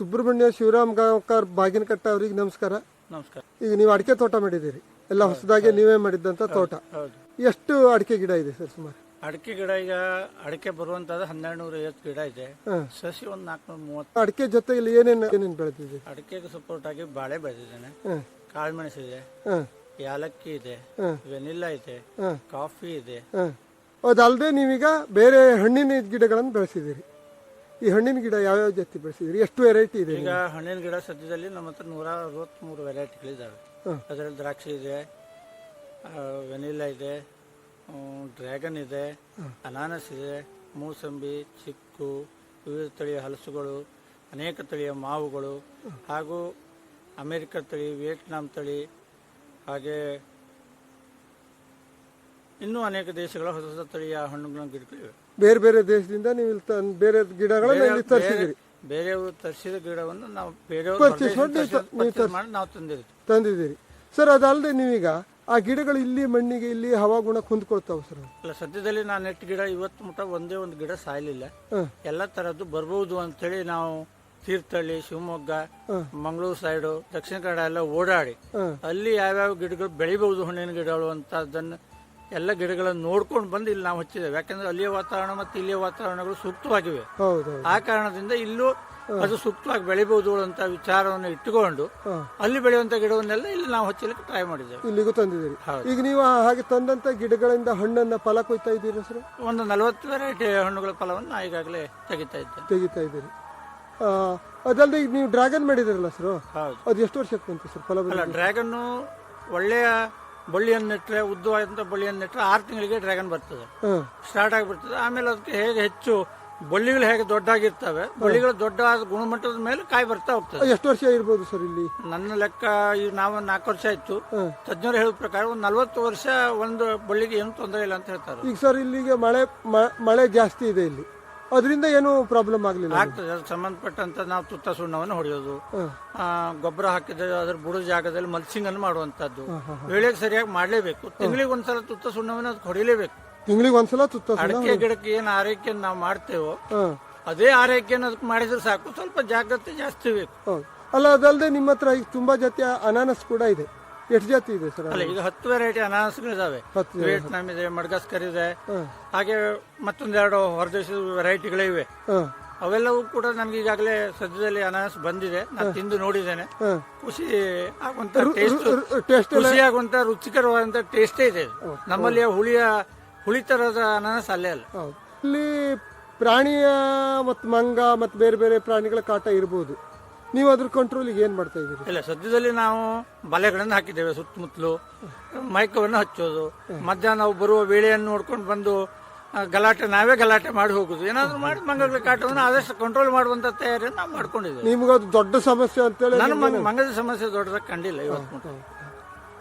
ಸುಬ್ರಹ್ಮಣ್ಯ ಶಿವರಾಮ್ ಗಾಂವ್ಕರ್ ಬಾಗಿನಕಟ್ಟ ಅವ್ರಿಗೆ ನಮಸ್ಕಾರ. ನಮಸ್ಕಾರ. ಈಗ ನೀವು ಅಡಿಕೆ ತೋಟ ಮಾಡಿದ್ದೀರಿ. ಎಲ್ಲ ಹೊಸದಾಗಿ ನೀವೇ ಮಾಡಿದ್ದಂತ ತೋಟ. ಹೌದು. ಎಷ್ಟು ಅಡಿಕೆ ಗಿಡ ಇದೆ ಸರ್ ಸುಮಾರು? ಅಡಿಕೆ ಗಿಡ ಈಗ ಅಡಿಕೆ ಬರುವಂತದ್ದು ಹನ್ನೆರಡು ನೂರ ಐವತ್ತು ಗಿಡ ಇದೆ. ಸಸಿ ಒಂದು ನಾಲ್ಕುನೂರ ಮೂವತ್ತು. ಅಡಿಕೆ ಜೊತೆಗೆ ಏನೇನು ಏನೇನು ಬೆಳೆದಿದೆ? ಅಡಿಕೆಗೆ ಸಪೋರ್ಟ್ ಆಗಿ ಬಾಳೆ ಬೆಳೆದಿದ್ದೇನೆ. ಕಾಳುಮೆಣಸು ಇದೆ. ಯಾಲಕ್ಕಿ ಇದೆ. ವೆನಿಲ್ಲಾ ಇದೆ. ಕಾಫಿ ಇದೆ. ಅದಲ್ಲದೆ ನೀವೀಗ ಬೇರೆ ಹಣ್ಣಿನ ಗಿಡಗಳನ್ನು ಬೆಳೆಸಿದ್ದೀರಿ. ಈ ಹಣ್ಣಿನ ಗಿಡ ಯಾವ್ಯಾವ ಜಾತಿ ಬೆಳೆಸಿದ್ರಿ? ಎಷ್ಟು ವೆರೈಟಿ ಇದೆ ಈಗ ಹಣ್ಣಿನ ಗಿಡ ಸದ್ಯದಲ್ಲಿ ನಮ್ಮ ಹತ್ರ ನೂರ ಅರವತ್ತ್ಮೂರು ವೆರೈಟಿಗಳಿದ್ದಾವೆ. ಅದರಲ್ಲಿ ದ್ರಾಕ್ಷಿ ಇದೆ ವೆನಿಲಾ ಇದೆ ಡ್ರ್ಯಾಗನ್ ಇದೆ ಅನಾನಸ್ ಇದೆ ಮೂಸಂಬಿ ಚಿಕ್ಕು ವಿವಿಧ ತಳಿಯ ಹಲಸುಗಳು ಅನೇಕ ತಳಿಯ ಮಾವುಗಳು ಹಾಗೂ ಅಮೆರಿಕ ತಳಿ ವಿಯೆಟ್ನಾಂ ತಳಿ ಹಾಗೆ ಇನ್ನೂ ಅನೇಕ ದೇಶಗಳ ಹೊಸ ಹೊಸ ತಳಿಯ ಹಣ್ಣುಗಳನ್ನು ಗಿಡಗಳಿವೆ. ಬೇರೆ ಬೇರೆ ದೇಶದಿಂದ ನೀವು ಇಲ್ಲಿ ತಂದ್- ಬೇರೆ ಗಿಡಗಳನ್ನ ಇಲ್ಲಿ ತರಿಸಿದ್ರಿ ಬೇರೆಯವರು ತರಿಸಿದ ಗಿಡವನ್ನು ನಾವು ಬೇರೆ Purchase ಮಾಡಿ ನೀವು ತ- ನೀವು purchase ಮಾಡಿ ನಾವು ತಂದಿರ್ತೀವಿ ತಂದಿದ್ದೀರಿ. ಸರ್ ಅದಲ್ಲದೆ ನೀವೀಗ ಆ ಗಿಡಗಳು ಇಲ್ಲಿ ಮಣ್ಣಿಗೆ ಇಲ್ಲಿ ಹವಾಗುಣ ಹೊಂದ್ಕೊಳ್ತಾವೆ ಸರ್ ಅಲ್ಲ ಸದ್ಯದಲ್ಲಿ ನಾನು ನೆಟ್ ಗಿಡ ಇವತ್ತು ಮುಟ ಒಂದೇ ಒಂದು ಗಿಡ ಸಾಯಲಿಲ್ಲ. ಎಲ್ಲಾ ಎಲ್ಲ ತರದ್ದು ಅಂತ ಅಂತೇಳಿ ನಾವು ತೀರ್ಥಹಳ್ಳಿ ಶಿವಮೊಗ್ಗ. ಮಂಗಳೂರು ಸೈಡು ದಕ್ಷಿಣ ಕನ್ನಡ ಎಲ್ಲ ಓಡಾಡಿ ಅಲ್ಲಿ ಅಲ್ಲಿ ಯಾವ್ಯಾವ ಗಿಡಗಳು ಬೆಳಿಬಹುದು ಹಣ್ಣಿನ ಗಿಡಗಳು ಅಂತ ಅದನ್ನ ಎಲ್ಲ ಗಿಡಗಳನ್ನು ನೋಡ್ಕೊಂಡು ಬಂದು ಇಲ್ಲಿ ನಾವು ಹಚ್ಚಿದ್ದೇವೆ. ಯಾಕಂದ್ರೆ ಅಲ್ಲಿಯ ವಾತಾವರಣ ಮತ್ತು ಇಲ್ಲಿಯ ವಾತಾವರಣಗಳು ಸೂಕ್ತವಾಗಿವೆ. ಹೌದು ಆ ಕಾರಣದಿಂದ ಇಲ್ಲೂ ಅದು ಸೂಕ್ತವಾಗಿ ಬೆಳಿಬಹುದು ಅಂತ ವಿಚಾರವನ್ನು ಇಟ್ಟುಕೊಂಡು ಅಲ್ಲಿ ಬೆಳೆಯುವಂತ ಗಿಡವನ್ನೆಲ್ಲ ಇಲ್ಲಿ ನಾವು ಹಚ್ಚಲಿಕ್ಕೆ ಟ್ರೈ ಮಾಡಿದ್ದೇವೆ. ಇಲ್ಲಿಗೂ ತಂದಿದ್ದೀರಿ. ಈಗ ನೀವು ಹಾಗೆ ತಂದಂತ ಗಿಡಗಳಿಂದ ಹಣ್ಣನ್ನ ಫಲ ಕೊಯ್ತಾ ಇದ್ದೀರಾ ಸರ್? ಒಂದು ನಲವತ್ತು ವೆರೈಟಿ ಹಣ್ಣುಗಳ ಫಲವನ್ನು ನಾ ಈಗಾಗಲೇ ತೆಗಿತಾ ಇದ್ದೇನೆ ತೆಗಿತಾ ಇದ್ದೀರಿ. ಅದಲ್ಲದೆ ಈಗ ನೀವು ಡ್ರ್ಯಾಗನ್ ಮಾಡಿದಿರಲ್ಲ ಸರ್? ಹೌದು. ಅದು ಎಷ್ಟು ವರ್ಷಕ್ಕೆ ಬಂತು ಸರ್ ಫಲ ಡ್ರ್ಯಾಗನ್ನು ಒಳ್ಳೆಯ ಬಳ್ಳಿಯನ್ನು ನೆಟ್ಟರೆ ಉದ್ದವಾದಂಥ ಬಳ್ಳಿಯನ್ನು ನೆಟ್ಟರೆ ಆರು ತಿಂಗಳಿಗೆ ಡ್ರ್ಯಾಗನ್ ಬರ್ತದೆ. ಸ್ಟಾರ್ಟ್ ಆಗಿಬಿಡ್ತದೆ. ಆಮೇಲೆ ಅದಕ್ಕೆ ಹೇಗೆ ಹೆಚ್ಚು ಬಳ್ಳಿಗಳು ಹೇಗೆ ದೊಡ್ಡಾಗಿರ್ತವೆ ಬಳ್ಳಿಗಳು ದೊಡ್ಡ ಗುಣಮಟ್ಟದ ಮೇಲೆ ಕಾಯಿ ಬರ್ತಾ ಹೋಗ್ತದೆ. ಎಷ್ಟು ವರ್ಷ ಇರ್ಬೋದು ಸರ್ ಇಲ್ಲಿ? ನನ್ನ ಲೆಕ್ಕ ಈ ನಾವು ನಾಲ್ಕು ವರ್ಷ ಆಯ್ತು. ತಜ್ಞರು ಹೇಳಿದ ಪ್ರಕಾರ ಒಂದು ನಲವತ್ತು ವರ್ಷ ಒಂದು ಬಳ್ಳಿಗೆ ಏನು ತೊಂದರೆ ಇಲ್ಲ ಅಂತ ಹೇಳ್ತಾರೆ. ಈಗ ಸರ್ ಇಲ್ಲಿಗೆ ಮಳೆ ಮಳೆ ಜಾಸ್ತಿ ಇದೆ ಇಲ್ಲಿ. ಅದರಿಂದ ಏನು ಪ್ರಾಬ್ಲಮ್ ಆಗಲಿಲ್ಲ ಆಗ್ತದೆ. ಅದಕ್ಕೆ ಸಂಬಂಧಪಟ್ಟಂತ ನಾವು ತುತ್ತ ಸುಣ್ಣವನ್ನು ಹೊಡೆಯೋದು. ಆ, ಗೊಬ್ಬರ ಹಾಕಿದ ಅದ್ರ ಬುಡ ಜಾಗದಲ್ಲಿ ಮಲ್ಸಿಂಗ್ ಅನ್ನು ಮಾಡುವಂತದ್ದು ಬೆಳೆಗೆ ಸರಿಯಾಗಿ ಮಾಡಲೇಬೇಕು. ತಿಂಗಳಿಗೆ ಒಂದ್ಸಲ ತುತ್ತ ಸುಣ್ಣವನ್ನು ಅದಕ್ಕೆ ಹೊಡಿಲೇಬೇಕು. ತಿಂಗಳಿಗೆ ಒಂದ್ಸಲ ತುತ್ತ ಅಡಿಕೆ ಗಿಡಕ್ಕೆ ಏನ್ ಆರೈಕೆ ನಾವು ಮಾಡ್ತೇವೋ ಹಾಂ. ಅದೇ ಆರೈಕೆಯನ್ನು ಅದಕ್ಕೆ ಮಾಡಿದ್ರೆ ಸಾಕು. ಸ್ವಲ್ಪ ಜಾಗ್ರತೆ ಜಾಸ್ತಿ ಬೇಕು. ಹೌದು ಅಲ್ಲ ಅದಲ್ಲದೆ ನಿಮ್ಮ ಹತ್ರ ಈಗ ತುಂಬಾ ಜೊತೆ ಅನಾನಸ್ ಕೂಡ ಇದೆ. ಎಷ್ಟು ಜಾತಿ ಇದೆ ಸರ್ ಅಲ್ಲ ಈಗ ಹತ್ತು ವೆರೈಟಿ ಅನಾನಸ್ಗಳಿದಾವೆ ಹತ್ತು ವಿಯೆಟ್ನಾಮ್ ಇದೆ ಮಡ್ಗಾಸ್ಕರ್ ಇದೆ. ಹಾಂ. ಹಾಗೆ ಮತ್ತೊಂದೆರಡು ಹೊರದೇಶದ ವೆರೈಟಿಗಳಿವೆ ಹಾಂ. ಅವೆಲ್ಲವೂ ಕೂಡ ನನಗೆ ಈಗಾಗಲೇ ಸದ್ಯದಲ್ಲಿ ಅನಾನಸ್ ಬಂದಿದೆ. ನಾನು ತಿಂದು ನೋಡಿದ್ದೇನೆ. ಹಾಂ. ಖುಷಿ ಆಗುವಂತ ಟೇಸ್ಟ್ ಟೇಸ್ಟ್ ಎಲ್ಲ ಖುಷಿಯಾಗುವಂತ ರುಚಿಕರವಾದಂತ ಟೇಸ್ಟೇ ಇದೆ ಇದು. ನಮ್ಮಲ್ಲಿ ಹುಳಿಯ ಹುಳಿ ತರದ ಅನಾನಸ್ ಅಲ್ಲೇ ಅಲ್ಲ. ಹೌದು. ಇಲ್ಲಿ ಪ್ರಾಣಿಯ ಮತ್ತು ಮಂಗ ಮತ್ತು ಬೇರೆ ಬೇರೆ ಪ್ರಾಣಿಗಳ ಕಾಟ ಇರ್ಬೋದು. ನೀವು ಅದ್ರ ಕಂಟ್ರೋಲಿಗೆ ಏನು ಮಾಡ್ತಾ ಇದ್ದೀರಿ? ಇಲ್ಲ ಸದ್ಯದಲ್ಲಿ ನಾವು ಬಲೆಗಳನ್ನು ಹಾಕಿದ್ದೇವೆ ಸುತ್ತಮುತ್ತಲು. ಮೈಕವನ್ನು ಹಚ್ಚೋದು. ಮಧ್ಯಾಹ್ನ ನಾವು ಬರುವ ವೇಳೆಯನ್ನು ನೋಡ್ಕೊಂಡು ಬಂದು ಆ, ಗಲಾಟೆ ನಾವೇ ಗಲಾಟೆ ಮಾಡಿ ಹೋಗುದು. ಏನಾದ್ರು ಮಾಡಿ ಮಂಗಗಳ ಕಾಟವನ್ನು ಆದಷ್ಟು ಕಂಟ್ರೋಲ್ ಮಾಡುವಂತ ತಯಾರಿಯನ್ನು ನಾವು ಮಾಡ್ಕೊಂಡಿದ್ದೇವೆ. ಅದು ದೊಡ್ಡ ಸಮಸ್ಯೆ ಅಂತೇಳಿ ನಾನು ಮಂಗ- ಮಂಗದ ಸಮಸ್ಯೆ ದೊಡ್ಡದಾಗ ಕಂಡಿಲ್ಲ ಇವತ್ತು.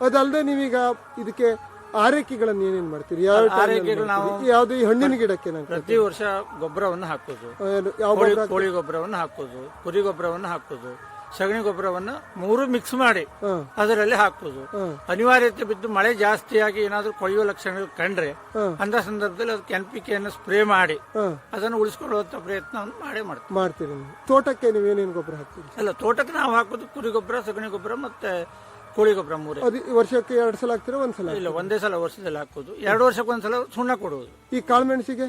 ಅದಲ್ಲದೆ ನೀವೀಗ ಇದಕ್ಕೆ ಆರೈಕೆಗಳನ್ನು ಏನೇನು ಮಾಡ್ತೀರಿ? ಯಾವ ಆರೈಕೆಗಳು ನಾವು ಯಾವ್ದು ಈ ಹಣ್ಣಿನ ಗಿಡಕ್ಕೆ ನಾವು ಪ್ರತಿ ವರ್ಷ ಗೊಬ್ಬರವನ್ನು ಹಾಕೋದು. ಯಾವ ಕೋಳಿ ಗೊಬ್ಬರ ಕೋಳಿ ಗೊಬ್ಬರವನ್ನು ಹಾಕೋದು ಕುರಿ ಗೊಬ್ಬರವನ್ನು ಹಾಕೋದು ಸಗಣಿ ಗೊಬ್ಬರವನ್ನು ಮೂರು ಮಿಕ್ಸ್ ಮಾಡಿ ಅದರಲ್ಲಿ ಹಾಕೋದು. ಅನಿವಾರ್ಯತೆ ಬಿದ್ದು ಮಳೆ ಜಾಸ್ತಿಯಾಗಿ ಏನಾದರೂ ಕೊಳೆಯುವ ಲಕ್ಷಣಗಳು ಕಂಡ್ರೆ ಅಂತ ಸಂದರ್ಭದಲ್ಲಿ ಅದಕ್ಕೆ ಎನ್ ಪಿ ಕೆಯನ್ನು ಸ್ಪ್ರೇ ಮಾಡಿ ಅದನ್ನು ಉಳಿಸ್ಕೊಳ್ಳುವಂತ ಪ್ರಯತ್ನವನ್ನು ಮಾಡೇ ಮಾಡ್ತೀವಿ. ಮಾಡ್ತೀರಿ ತೋಟಕ್ಕೆ ನೀವು ಏನೇನು ಗೊಬ್ಬರ ಹಾಕ್ತೀರಿ? ಅಲ್ಲ ತೋಟಕ್ಕೆ ನಾವು ಹಾಕೋದು ಕುರಿ ಗೊಬ್ಬರ ಸಗಣಿ ಗೊಬ್ಬರ ಮತ್ತೆ ಕೋಳಿ ಗೊಬ್ಬರ ಮೂರು. ಅದು ಈ ವರ್ಷಕ್ಕೆ ಎರಡು ಸಲ ಹಾಕ್ತೀರಾ ಒಂದು ಸಲ ಇಲ್ಲ ಒಂದೇ ಸಲ ವರ್ಷದಲ್ಲಿ ಹಾಕೋದು ಎರಡು ವರ್ಷಕ್ಕೆ ಒಂದ್ಸಲ ಸುಣ್ಣ ಕೊಡುವುದು. ಈ ಕಾಳುಮೆಣಸಿಗೆ?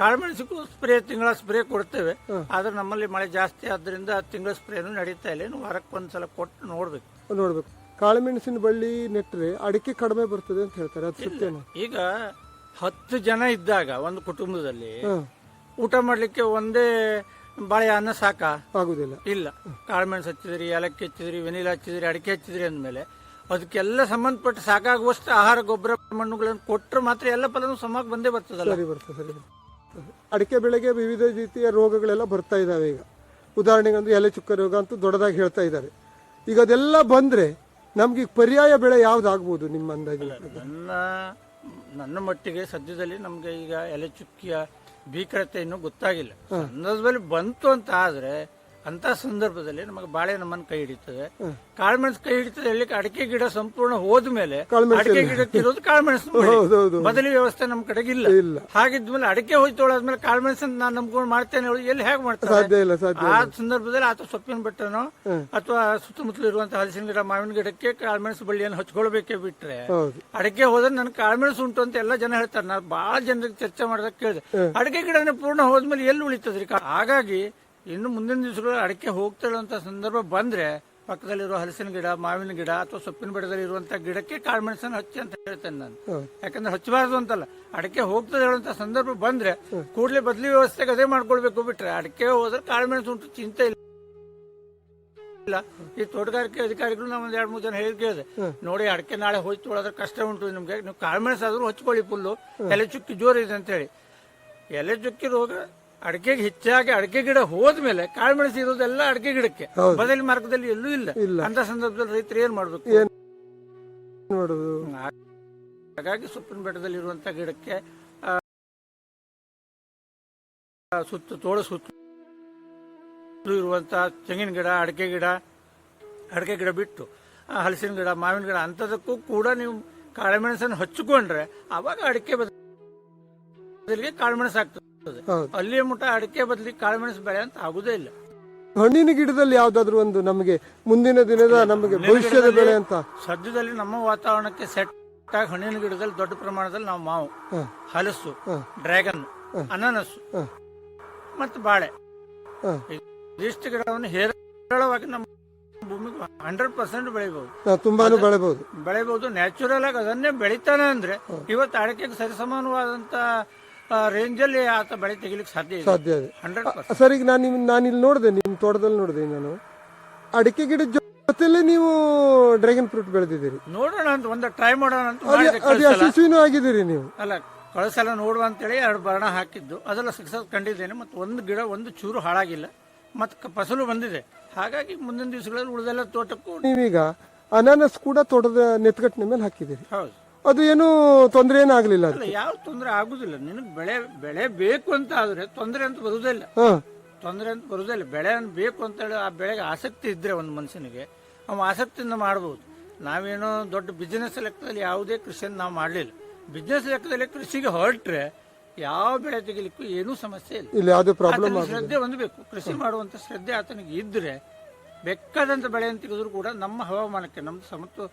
ಕಾಳುಮೆಣಸಿಗೂ ಸ್ಪ್ರೇ ತಿಂಗಳ ಸ್ಪ್ರೇ ಕೊಡ್ತೇವೆ. ಆದ್ರೆ ನಮ್ಮಲ್ಲಿ ಮಳೆ ಜಾಸ್ತಿ ಆದ್ರಿಂದ ತಿಂಗಳ ಸ್ಪ್ರೇನು ನಡೀತಾ ಇಲ್ಲ. ಇನ್ನು ವಾರಕ್ಕೆ ಒಂದ್ಸಲ ಕೊಟ್ಟು ನೋಡ್ಬೇಕು. ನೋಡ್ಬೇಕು. ಕಾಳುಮೆಣಸಿನ ಬಳ್ಳಿ ನೆಟ್ಟರೆ ಅಡಿಕೆ ಕಡಿಮೆ ಬರ್ತದೆ ಅಂತ ಹೇಳ್ತಾರೆ ಅದು ಸತ್ಯನಾ? ಈಗ ಹತ್ತು ಜನ ಇದ್ದಾಗ ಒಂದು ಕುಟುಂಬದಲ್ಲಿ ಊಟ ಮಾಡ್ಲಿಕ್ಕೆ ಒಂದೇ ಬಾಳೆ ಅನ್ನ ಸಾಕ? ಆಗುದಿಲ್ಲ. ಇಲ್ಲ. ಕಾಳುಮೆಣಸು ಹಚ್ಚಿದ್ರಿ ಏಲಕ್ಕಿ ಹಚ್ಚಿದ್ರಿ ವೆನಿಲಾ ಹಚ್ಚಿದ್ರಿ ಅಡಿಕೆ ಹಚ್ಚಿದ್ರಿ ಅಂದಮೇಲೆ ಅದಕ್ಕೆಲ್ಲ ಸಂಬಂಧಪಟ್ಟ ಸಾಕಾಗುವಷ್ಟು ಆಹಾರ ಗೊಬ್ಬರ ಮಣ್ಣುಗಳನ್ನು ಕೊಟ್ಟರೆ ಮಾತ್ರ ಎಲ್ಲ ಫಲನೂ ಸಮಕ್ಕೆ ಬಂದೇ ಬರ್ತದಲ್ಲ? ಸರಿ ಬರ್ತದೆ ಸರಿ ಬರ್ತದೆ. ಅಡಿಕೆ ಬೆಳೆಗೆ ವಿವಿಧ ರೀತಿಯ ರೋಗಗಳೆಲ್ಲ ಬರ್ತಾ ಇದ್ದಾವೆ ಈಗ. ಉದಾಹರಣೆಗೆ ಅಂದ್ರೆ ಎಲೆ ಚುಕ್ಕ ರೋಗ ಅಂತೂ ದೊಡ್ಡದಾಗಿ ಹೇಳ್ತಾ ಇದ್ದಾರೆ. ಈಗ ಅದೆಲ್ಲ ಬಂದ್ರೆ ನಮ್ಗೆ ಈಗ ಪರ್ಯಾಯ ಬೆಳೆ ಯಾವ್ದಾಗ್ಬೋದು ನಿಮ್ಮ ಅಂದಾಜಿನ ಪ್ರಕಾರ? ನನ್ನ ನನ್ನ ಮಟ್ಟಿಗೆ ಸದ್ಯದಲ್ಲಿ ನಮಗೆ ಈಗ ಎಲೆ ಚುಕ್ಕಿಯ ಭೀಕರತೆ ಇನ್ನೂ ಗೊತ್ತಾಗಿಲ್ಲ. ಸಂದರ್ಭದಲ್ಲಿ ಬಂತು ಅಂತ ಆದ್ರೆ ಅಂತ ಸಂದರ್ಭದಲ್ಲಿ ನಮಗೆ ಬಾಳೆ ನಮ್ಮನ್ನು ಕೈ ಹಿಡಿತದೆ. ಕಾಳುಮೆಣಸು ಕೈ ಹಿಡಿತದೆ ಹೇಳಿ ಅಡಿಕೆ ಗಿಡ ಸಂಪೂರ್ಣ ಹೋದ ಮೇಲೆ ಅಡಿಕೆ ಗಿಡಕ್ಕೆ ಇರೋದು ಕಾಳುಮೆಣಸು ಬದಲಿ ವ್ಯವಸ್ಥೆ ನಮ್ಮ ಕಡೆಗೆ ಇಲ್ಲ. ಹಾಗಿದ್ಮೇಲೆ ಅಡಿಕೆ ಹೋಯ್ತೊಳಾದ್ಮೇಲೆ ಕಾಳುಮೆಣಸನ್ನು ನಾನು ನಂಬ್ಕೊಂಡು ಮಾಡ್ತೇನೆ ಹೇಳಿ ಎಲ್ಲಿ ಹೇಗೆ ಮಾಡ್ತಾರೆ? ಆ ಸಂದರ್ಭದಲ್ಲಿ ಆತ ಸೊಪ್ಪಿನ ಬೆಟ್ಟನೋ ಅಥವಾ ಸುತ್ತಮುತ್ತಲು ಇರುವಂತಹ ಹಲಸಿನ ಗಿಡ ಮಾವಿನ ಗಿಡಕ್ಕೆ ಕಾಳುಮೆಣಸು ಬಳ್ಳಿಯನ್ನು ಹಚ್ಕೊಳ್ಬೇಕೇ ಬಿಟ್ರೆ ಅಡಿಕೆ ಹೋದ್ರೆ ನನ್ ಕಾಳುಮೆಣಸು ಉಂಟು ಅಂತ ಎಲ್ಲ ಜನ ಹೇಳ್ತಾರೆ. ನಾನು ಬಹಳ ಜನರಿಗೆ ಚರ್ಚೆ ಮಾಡಿದಾಗ ಕೇಳಿದೆ. ಅಡಿಕೆ ಗಿಡನೇ ಪೂರ್ಣ ಹೋದ್ಮೇಲೆ ಎಲ್ಲಿ ಉಳಿತದ್ರಿ ಹಾಗಾಗಿ ಇನ್ನು ಮುಂದಿನ ದಿವಸಗಳು ಅಡಕೆ ಹೋಗ್ತಾ ಇರುವಂತ ಸಂದರ್ಭ ಬಂದ್ರೆ ಪಕ್ಕದಲ್ಲಿರೋ ಹಲಸಿನ ಗಿಡ ಮಾವಿನ ಗಿಡ ಅಥವಾ ಸೊಪ್ಪಿನ ಬೆಡದಲ್ಲಿ ಇರುವಂತ ಗಿಡಕ್ಕೆ ಕಾಳುಮೆಣಸನ್ನು ಹಚ್ಚಿ ಅಂತ ಹೇಳ್ತೇನೆ ನಾನು. ಯಾಕಂದ್ರೆ ಹಚ್ಚಬಾರದು ಅಂತಲ್ಲ. ಅಡಕೆ ಹೋಗ್ತದೆ ಹೇಳುವಂತ ಸಂದರ್ಭ ಬಂದ್ರೆ ಕೂಡಲೇ ಬದಲಿ ವ್ಯವಸ್ಥೆಗೆ ಅದೇ ಮಾಡ್ಕೊಳ್ಬೇಕು ಬಿಟ್ರೆ ಅಡಕೆ ಹೋದ್ರೆ ಕಾಳುಮೆಣಸು ಉಂಟು ಚಿಂತೆ ಇಲ್ಲ. ಇಲ್ಲ. ಈ ತೋಟಗಾರಿಕೆ ಅಧಿಕಾರಿಗಳು ನಾವು ಒಂದ್ ಎರಡ್ ಮೂರು ಜನ ಹೇಳಿ ಕೇಳಿದೆ. ನೋಡಿ ಅಡಕೆ ನಾಳೆ ಹೋಯ್ತು ಒಳದ್ರೆ ಕಷ್ಟ ಉಂಟು ನಿಮ್ಗೆ. ನೀವು ಕಾಳು ಮೆಣಸಾದ್ರೂ ಹಚ್ಕೊಳ್ಳಿ ಫುಲ್ಲು ಎಲೆ ಚುಕ್ಕಿ ಜೋರ್ ಇದೆ ಅಂತ ಹೇಳಿ ಎಲೆ ಚುಕ್ಕಿ ರೋಗ ಅಡಿಕೆಗೆ ಹೆಚ್ಚಾಗಿ ಅಡಿಕೆ ಗಿಡ ಹೋದ್ಮೇಲೆ ಕಾಳುಮೆಣಸು ಇರೋದೆಲ್ಲ ಅಡಿಕೆ ಗಿಡಕ್ಕೆ. ಬದಲಿ ಮಾರ್ಗದಲ್ಲಿ ಎಲ್ಲೂ ಇಲ್ಲ. ಇಲ್ಲ. ಅಂತ ಸಂದರ್ಭದಲ್ಲಿ ರೈತರು ಏನ್ ಮಾಡ್ಬೇಕು? ಹಾಗಾಗಿ ಸೊಪ್ಪಿನ ಬೆಟ್ಟದಲ್ಲಿ ಇರುವಂತ ಗಿಡಕ್ಕೆ ಸುತ್ತ ತೋಳ ಸುತ್ತ ಇರುವಂತ ತೆಂಗಿನ ಗಿಡ ಅಡಿಕೆ ಗಿಡ ಅಡಿಕೆ ಗಿಡ ಬಿಟ್ಟು ಹಲಸಿನ ಗಿಡ ಮಾವಿನ ಗಿಡ ಅಂತದಕ್ಕೂ ಕೂಡ ನೀವು ಕಾಳುಮೆಣಸನ್ನು ಹಚ್ಚಿಕೊಂಡ್ರೆ ಅವಾಗ ಅಡಿಕೆ ಬದಲಿಗೆ ಕಾಳುಮೆಣಸು ಆಗ್ತದೆ. ಹೌದು. ಅಲ್ಲಿಯ ಮುಟ ಅಡಿಕೆ ಬದಲಿ ಕಾಳುಮೆಣಸು ಬೆಳೆ ಅಂತ ಆಗುದೇ ಇಲ್ಲ. ಹಣ್ಣಿನ ಗಿಡದಲ್ಲಿ ಯಾವ್ದಾದ್ರು ಒಂದು ನಮಗೆ ಮುಂದಿನ ದಿನದ ನಮಗೆ ಭವಿಷ್ಯದ ಬೆಳೆ ಅಂತ. ಸದ್ಯದಲ್ಲಿ ನಮ್ಮ ವಾತಾವರಣಕ್ಕೆ ಸೆಟ್ ಆಗಿ ಹಣ್ಣಿನ ಗಿಡದಲ್ಲಿ ದೊಡ್ಡ ಪ್ರಮಾಣದಲ್ಲಿ ನಾವು ಮಾವು ಹ, ಹಲಸು ಹ, ಡ್ರ್ಯಾಗನ್ ಅನಾನಸ್ ಹ, ಮತ್ತು ಬಾಳೆ. ಹ. ಇದಿಷ್ಟು ಗಿಡವನ್ನು ಹೇರಳವಾಗಿ ನಮ್ಮ ಭೂಮಿಗೆ ಹಂಡ್ರೆಡ್ ಪರ್ಸೆಂಟ್ ಬೆಳಿಬಹುದು. ನಾವು ತುಂಬಾನು ಬೆಳೆಬಹುದು. ಬೆಳಿಬಹುದು. ನ್ಯಾಚುರಲ್ ಆಗಿ ಅದನ್ನೇ ಬೆಳಿತಾನೆ ಅಂದ್ರೆ ಇವತ್ತು ಅಡಕೆಗೆ ಸರಿಸಮಾನವಾದಂತ ರೇಂಜ್ ಅಲ್ಲಿ ಆತ ಬೆಳೆ ತೆಗಿಲಿಕ್ಕೆ ಸಾಧ್ಯ ಇದೆ ಸಾಧ್ಯ ಇದೆ. Hundred percent. ಸರ್ ಈಗ ನಾನು ನಿಮ್ ನಾನು ಇಲ್ಲಿ ನೋಡಿದೆ ನಿಮ್ಮ ತೋಟದಲ್ಲಿ ನೋಡಿದೆ ನಾನು. ಅಡಿಕೆ ಗಿಡದ ಜೊತೆಲೆ ನೀವು ಡ್ರ್ಯಾಗನ್ ಫ್ರೂಟ್ ಬೆಳೆದಿದ್ದೀರಿ. ನೋಡೋಣ ಅಂತ ಒಂದು ಟ್ರೈ ಮಾಡೋಣ ಅಂತ ಅದು ಮಾಡಿದೆ ಅದು. ಯಶಸ್ವಿನೂ ಆಗಿದ್ದೀರಿ ನೀವು. ಅಲ್ಲ ಕಳಸಲ ನೋಡುವ ಅಂತೇಳಿ ಎರಡು ಬರಣ ಹಾಕಿದ್ದು. ಅದೆಲ್ಲ ಸಕ್ಸಸ್ ಕಂಡಿದ್ದೇನೆ ಮತ್ತು ಒಂದು ಗಿಡ ಒಂದು ಚೂರು ಹಾಳಾಗಿಲ್ಲ. ಮತ್ತು ಫಸಲು ಬಂದಿದೆ. ಹಾಗಾಗಿ ಮುಂದಿನ ದಿವಸಗಳಲ್ಲಿ ಉಳಿದೆಲ್ಲ ತೋಟಕ್ಕೂ ನೀವೀಗ ಅನಾನಸ್ ಕೂಡ ತೋಟದ ನೆತ್ಕಟ್ಟಿನ ಮೇಲೆ ಹಾಕಿದ್ದೀರಿ. ಹೌದು. ಅದು ಏನು ತೊಂದರೆ ಏನಾಗ್ಲಿಲ್ಲ ಆಗಲಿಲ್ಲ ಅಲ್ಲ ಯಾವ ತೊಂದರೆ ಆಗುದಿಲ್ಲ. ನಿನಗೆ ಬೆಳೆ ಬೆಳೆ ಬೇಕು ಅಂತ ಆದ್ರೆ ತೊಂದರೆ ಅಂತ ಬರುದಿಲ್ಲ. ತೊಂದರೆ ಅಂತ ಬರುದಿಲ್ಲ. ಬೆಳೆ ಅಂತ ಬೇಕು ಅಂತ ಹೇಳಿ ಆ ಬೆಳೆಗೆ ಆಸಕ್ತಿ ಇದ್ರೆ ಒಂದು ಮನುಷ್ಯನಿಗೆ ಅವ ಆಸಕ್ತಿಯಿಂದ ಮಾಡ್ಬೋದು. ನಾವೇನೋ ದೊಡ್ಡ ಬಿಸ್ನೆಸ್ ಲೆಕ್ಕದಲ್ಲಿ ಯಾವುದೇ ಕೃಷಿಯನ್ನು ನಾವು ಮಾಡಲಿಲ್ಲ. ಬಿಸ್ನೆಸ್ ಲೆಕ್ಕದಲ್ಲಿ ಕೃಷಿಗೆ ಹೊರಟ್ರೆ ಯಾವ ಬೆಳೆ ತೆಗಿಲಿಕ್ಕೂ ಏನೂ ಸಮಸ್ಯೆ ಇಲ್ಲ. ಇಲ್ಲಿ ಯಾವುದೇ ಪ್ರಾಬ್ಲಮ್ ಆತನಿಗೆ ಶ್ರದ್ಧೆ ಹೊಂದಬೇಕು. ಕೃಷಿ ಮಾಡುವಂತ ಶ್ರದ್ಧೆ ಆತನಿಗೆ ಇದ್ರೆ ಬೆಕ್ಕದಂತ ಬೆಳೆಯನ್ನು ತೆಗೆದ್ರು ಕೂಡ ನಮ್ಮ ಹವಾಮಾನಕ್ಕೆ ನಮ್ದು ಸಮತೋ